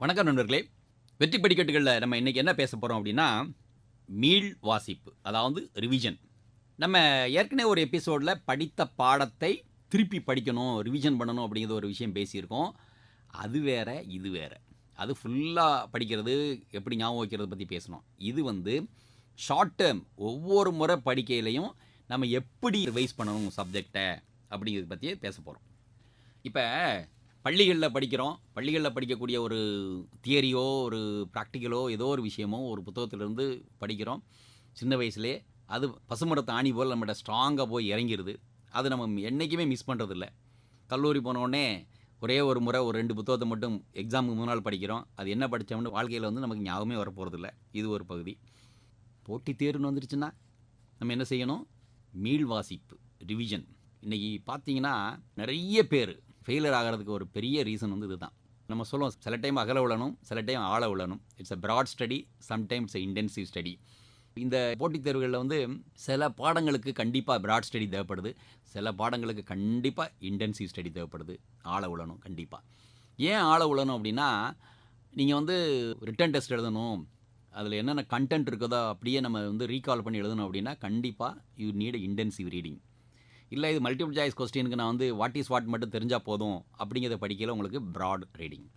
வணக்கம் நண்பர்களே. வெற்றி படிக்கட்டுகளில் நம்ம இன்றைக்கி என்ன பேச போகிறோம் அப்படின்னா மீள் வாசிப்பு அதாவது ரிவிஷன் நம்ம ஏற்கனவே ஒரு எபிசோடில் படித்த பாடத்தை திருப்பி படிக்கணும் ரிவிஷன் பண்ணணும் அப்படிங்கிற ஒரு விஷயம் பேசியிருக்கோம். அது வேற இது வேறு. அது ஃபுல்லாக படிக்கிறது எப்படி ஞாபகம் வைக்கிறது பற்றி பேசணும். இது வந்து ஷார்ட் டேர்ம் ஒவ்வொரு முறை படிக்கையிலையும் நம்ம எப்படி ரிவைஸ் பண்ணணும் சப்ஜெக்டை அப்படிங்கிறத பற்றியே பேச போகிறோம் இப்போ பள்ளிகளில் படிக்கிறோம். பள்ளிகளில் படிக்கக்கூடிய ஒரு தியரியோ ஒரு ப்ராக்டிக்கலோ ஏதோ ஒரு விஷயமோ ஒரு புத்தகத்திலிருந்து படிக்கிறோம். சின்ன வயசுலேயே. அது பசுமரத்தை ஆணி போல் நம்மகிட்ட ஸ்ட்ராங்காக போய் இறங்கிருது. அது நம்ம என்றைக்குமே மிஸ் பண்ணுறதில்ல கல்லூரி போனோடனே ஒரே ஒரு முறை ஒரு ரெண்டு புத்தகத்தை மட்டும் எக்ஸாமுக்கு முன்னால் படிக்கிறோம். அது என்ன படித்தோம்னு வாழ்க்கையில் வந்து நமக்கு ஞாபகமே வரப்போகிறதில்ல இது ஒரு பகுதி. போட்டி தேர்வுன்னு வந்துருச்சுன்னா நம்ம என்ன செய்யணும்? மீள் வாசிப்பு ரிவிஷன் இன்றைக்கி பார்த்தீங்கன்னா நிறைய பேர் ஃபெயிலியர் ஆகிறதுக்கு ஒரு பெரிய ரீசன் வந்து இதுதான். நம்ம சொல்லுவோம் சில டைம் அகல விழணும் சில டைம் ஆழ விழணும் it's a broad study sometimes intensive study இந்த போட்டித் தேர்வுகளில் வந்து சில பாடங்களுக்கு கண்டிப்பாக ப்ராட் ஸ்டடி தேவைப்படுது. சில பாடங்களுக்கு கண்டிப்பாக இன்டென்சிவ் ஸ்டடி தேவைப்படுது. ஆழ உழணும் கண்டிப்பாக ஏன் ஆழ உழணும் அப்படின்னா நீங்கள் வந்து ரிட்டன் டெஸ்ட் எழுதணும் அதில் என்னென்ன கண்டென்ட் இருக்குதோ அப்படியே நம்ம வந்து ரீகால் பண்ணி எழுதணும் அப்படின்னா கண்டிப்பாக யூ நீட் இன்டென்சிவ் ரீடிங் இல்லை இது மல்டிபிள் சாய்ஸ் கொஸ்டினுக்கு நான் வந்து வாட் இஸ் வாட் மட்டும் தெரிஞ்சால் போதும் அப்படிங்கிறத படிக்கல உங்களுக்கு ப்ராட் ரீடிங்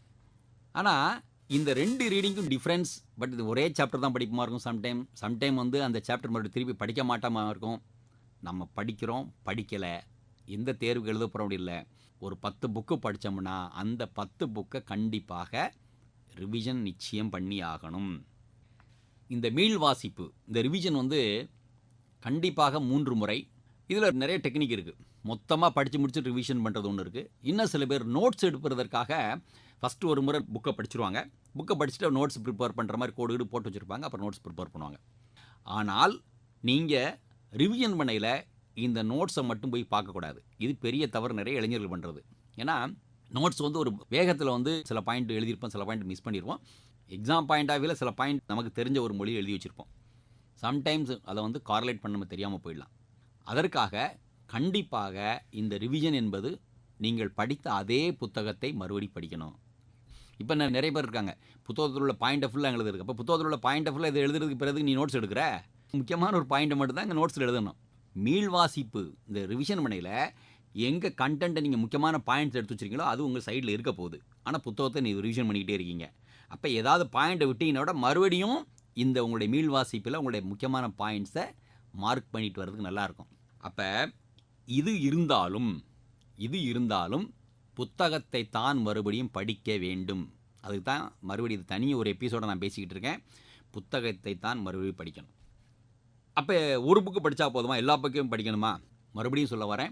ஆனால் இந்த ரெண்டு ரீடிங்க்கும் டிஃப்ரென்ஸ் பட் இது ஒரே சாப்டர் தான் படிப்புமா இருக்கும் சம்டைம் சம்டைம் வந்து அந்த சாப்டர் மறுபடியும் திருப்பி படிக்க மாட்டாமல் இருக்கும். நம்ம படிக்கிறோம் படிக்கலை. எந்த தேர்வுக்கு எழுத போகிறோம் இல்லை. ஒரு பத்து புக்கு படித்தோம்னா அந்த பத்து புக்கை கண்டிப்பாக ரிவிஷன் நிச்சயம் பண்ணி ஆகணும். இந்த மீள் வாசிப்பு இந்த ரிவிஷன் வந்து கண்டிப்பாக மூன்று முறை இதில் நிறைய டெக்னிக் இருக்குது மொத்தமாக படித்து முடிச்சுட்டு ரிவிஷன் பண்ணுறது ஒன்று இருக்குது இன்னும் சில பேர் நோட்ஸ் எடுப்பதற்காக ஃபஸ்ட்டு ஒரு முறை புக்கை படிச்சிருவாங்க. புக்கை படிச்சுட்டு நோட்ஸ் ப்ரிப்பேர் பண்ணுற மாதிரி கோடு கீடு போட்டு வச்சுருப்பாங்க. அப்புறம் நோட்ஸ் ப்ரிப்பேர் பண்ணுவாங்க. ஆனால் நீங்கள் ரிவிஷன் பண்ணையில் இந்த நோட்ஸை மட்டும் போய் பார்க்கக்கூடாது இது பெரிய தவறு நிறைய இளைஞர்கள் பண்ணுறது ஏன்னா நோட்ஸ் வந்து ஒரு வேகத்தில் வந்து சில பாயிண்ட் எழுதியிருப்போம் சில பாயிண்ட் மிஸ் பண்ணிடுவோம் எக்ஸாம் பாயிண்ட் ஆஃப் வியூவில் சில பாயிண்ட் நமக்கு தெரிஞ்ச ஒரு மொழி எழுதி வச்சுருப்போம். சம்டைம்ஸ் அதை வந்து கார்லேட் பண்ண தெரியாமல் போயிடலாம். அதற்காக கண்டிப்பாக இந்த ரிவிஷன் என்பது நீங்கள் படித்த அதே புத்தகத்தை மறுபடி படிக்கணும். இப்போ நான் நிறைய பேர் இருக்காங்க. புத்தகத்தில் உள்ள பாயிண்ட் ஃபுல்லாக எழுதுறதுக்கு அப்போ புத்தகத்தில் உள்ள பாயிண்ட் ஃபுல்லாக இதை எழுதுறதுக்கு பிறகு நீ நோட்ஸ் எடுக்கிற? முக்கியமான ஒரு பாயிண்ட்டை மட்டும் தான் இங்கே நோட்ஸில் எழுதணும். மீள் வாசிப்பு இந்த ரிவிஷன் மனையில் எங்கே கண்டென்ட்டை நீங்கள் முக்கியமான பாயிண்ட்ஸ் எடுத்து வச்சிருக்கீங்களோ அது உங்கள் சைடில் இருக்க போகுது. ஆனால் புத்தகத்தை நீ ரிவிஷன் பண்ணிக்கிட்டே இருக்கீங்க. அப்போ ஏதாவது பாயிண்ட்டை விட்டீங்கன்னா மறுபடியும் இந்த உங்களுடைய மீள் வாசிப்பில் உங்களுடைய முக்கியமான பாயிண்ட்ஸை மார்க் பண்ணிட்டு வர்றதுக்கு நல்லாயிருக்கும் அப்போ இது இருந்தாலும் இது இருந்தாலும் புத்தகத்தை தான் மறுபடியும் படிக்க வேண்டும். அதுக்கு தான் மறுபடியும் இது தனி ஒரு எபிசோடை நான் பேசிக்கிட்டு இருக்கேன். புத்தகத்தை தான் மறுபடியும் படிக்கணும். அப்போ ஒரு புக்கு படித்தா போதுமா? எல்லா புக்கையும் படிக்கணுமா? மறுபடியும் சொல்ல வரேன்.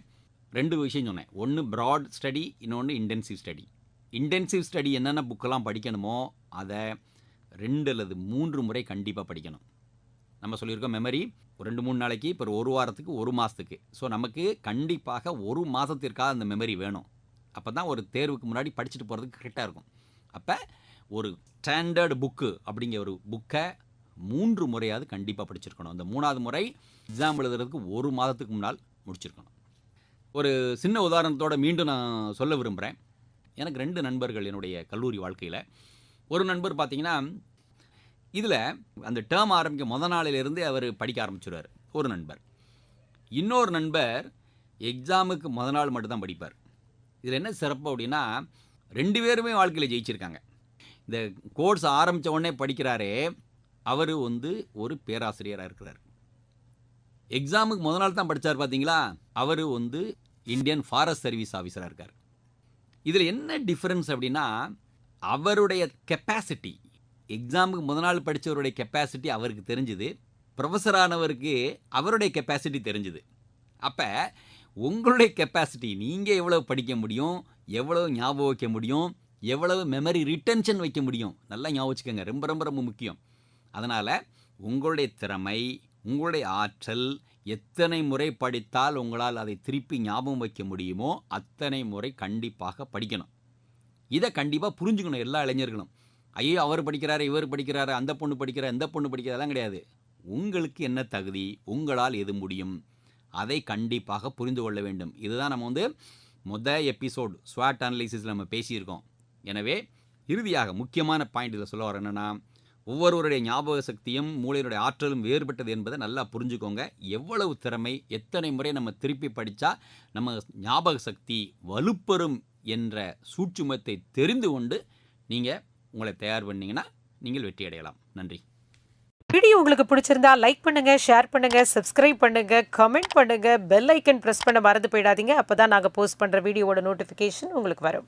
ரெண்டு விஷயம் சொன்னேன். ஒன்று ப்ராட் ஸ்டடி இன்னொன்று இன்டென்சிவ் ஸ்டடி இன்டென்சிவ் ஸ்டடி என்னென்ன புக்கெல்லாம் படிக்கணுமோ அதை ரெண்டு அல்லது மூன்று முறை கண்டிப்பாக படிக்கணும். நம்ம சொல்லியிருக்கோம் மெமரி ஒரு ரெண்டு மூணு நாளைக்கு இப்போ ஒரு வாரத்துக்கு ஒரு மாதத்துக்கு ஸோ நமக்கு கண்டிப்பாக ஒரு மாதத்திற்காக அந்த மெமரி வேணும். அப்போ தான் ஒரு தேர்வுக்கு முன்னாடி படிச்சுட்டு போகிறதுக்கு கரெக்டாக இருக்கும். அப்போ ஒரு ஸ்டாண்டர்டு புக்கு அப்படிங்கிற ஒரு புக்கை மூன்று முறையாவது கண்டிப்பாக படிச்சிருக்கணும். அந்த மூணாவது முறை எக்ஸாம் எழுதுறதுக்கு ஒரு மாதத்துக்கு முன்னால் முடிச்சிருக்கணும். ஒரு சின்ன உதாரணத்தோடு மீண்டும் நான் சொல்ல விரும்புகிறேன் எனக்கு ரெண்டு நண்பர்கள் என்னுடைய கல்லூரி வாழ்க்கையில். ஒரு நண்பர் பார்த்தீங்கன்னா இதில் அந்த டேர்ம் ஆரம்பிக்க முத நாளிலிருந்தே அவர் படிக்க ஆரம்பிச்சிடுவார் ஒரு நண்பர். இன்னொரு நண்பர் எக்ஸாமுக்கு முத நாள் மட்டும்தான் படிப்பார். இதில் என்ன சிறப்பு அப்படின்னா ரெண்டு பேருமே வாழ்க்கையில் ஜெயிச்சிருக்காங்க. இந்த கோர்ஸ் ஆரம்பித்த உடனே படிக்கிறாரே அவர் வந்து ஒரு பேராசிரியராக இருக்கிறார். எக்ஸாமுக்கு முத நாள் தான் படித்தார் பார்த்தீங்களா அவர் வந்து இந்தியன் ஃபாரஸ்ட் சர்வீஸ் ஆஃபீஸராக இருக்கார். இதில் என்ன டிஃப்ரென்ஸ் அப்படின்னா அவருடைய கெப்பாசிட்டி எக்ஸாமுக்கு முத நாள் படித்தவருடைய கெப்பாசிட்டி அவருக்கு தெரிஞ்சுது. ப்ரொஃபஸரானவருக்கு அவருடைய கெப்பாசிட்டி தெரிஞ்சுது. அப்போ உங்களுடைய கெப்பாசிட்டி நீங்கள் எவ்வளோ படிக்க முடியும் எவ்வளோ ஞாபகம் வைக்க முடியும் எவ்வளவு மெமரி ரிட்டென்ஷன் வைக்க முடியும் நல்லா ஞாபகம் வச்சுக்கோங்க. ரொம்ப ரொம்ப ரொம்ப முக்கியம். அதனால் உங்களுடைய திறமை உங்களுடைய ஆற்றல் எத்தனை முறை படித்தால் உங்களால் அதை திருப்பி ஞாபகம் வைக்க முடியுமோ அத்தனை முறை கண்டிப்பாக படிக்கணும். இதை கண்டிப்பாக புரிஞ்சுக்கணும் எல்லா இளைஞர்களும். ஐயோ அவர் படிக்கிறாரு இவர் படிக்கிறாரு அந்த பொண்ணு படிக்கிறார் இந்த பொண்ணு படிக்கிறதெல்லாம் கிடையாது. உங்களுக்கு என்ன தகுதி? உங்களால் எது முடியும்? அதை கண்டிப்பாக புரிந்து கொள்ள வேண்டும். இதுதான் நம்ம வந்து மொத எபிசோட் ஸ்வாட் அனலைசிஸில் நம்ம பேசியிருக்கோம். எனவே இறுதியாக முக்கியமான பாயிண்ட் இதில் சொல்ல வர என்னென்னா ஒவ்வொருவருடைய ஞாபக சக்தியும் மூளையினுடைய ஆற்றலும் வேறுபட்டது என்பதை நல்லா புரிஞ்சுக்கோங்க. எவ்வளவு திறமை எத்தனை முறை நம்ம திருப்பி படித்தா நம்ம ஞாபக சக்தி வலுப்பெறும் என்ற சூட்சுமத்தை தெரிந்து கொண்டு நீங்கள் உங்களை தயார் பண்ணீங்கன்னா நீங்கள் வெற்றி அடையலாம். நன்றி. வீடியோ உங்களுக்கு பிடிச்சிருந்தா லைக் பண்ணுங்க ஷேர் பண்ணுங்க சப்ஸ்கிரைப் பண்ணுங்க கமெண்ட் பண்ணுங்க பெல் ஐக்கன் பிரஸ் பண்ண மறந்து போயிடாதீங்க. அப்பதான் நாங்கள் போஸ்ட் பண்ற வீடியோவோட நோட்டிஃபிகேஷன் உங்களுக்கு வரும்.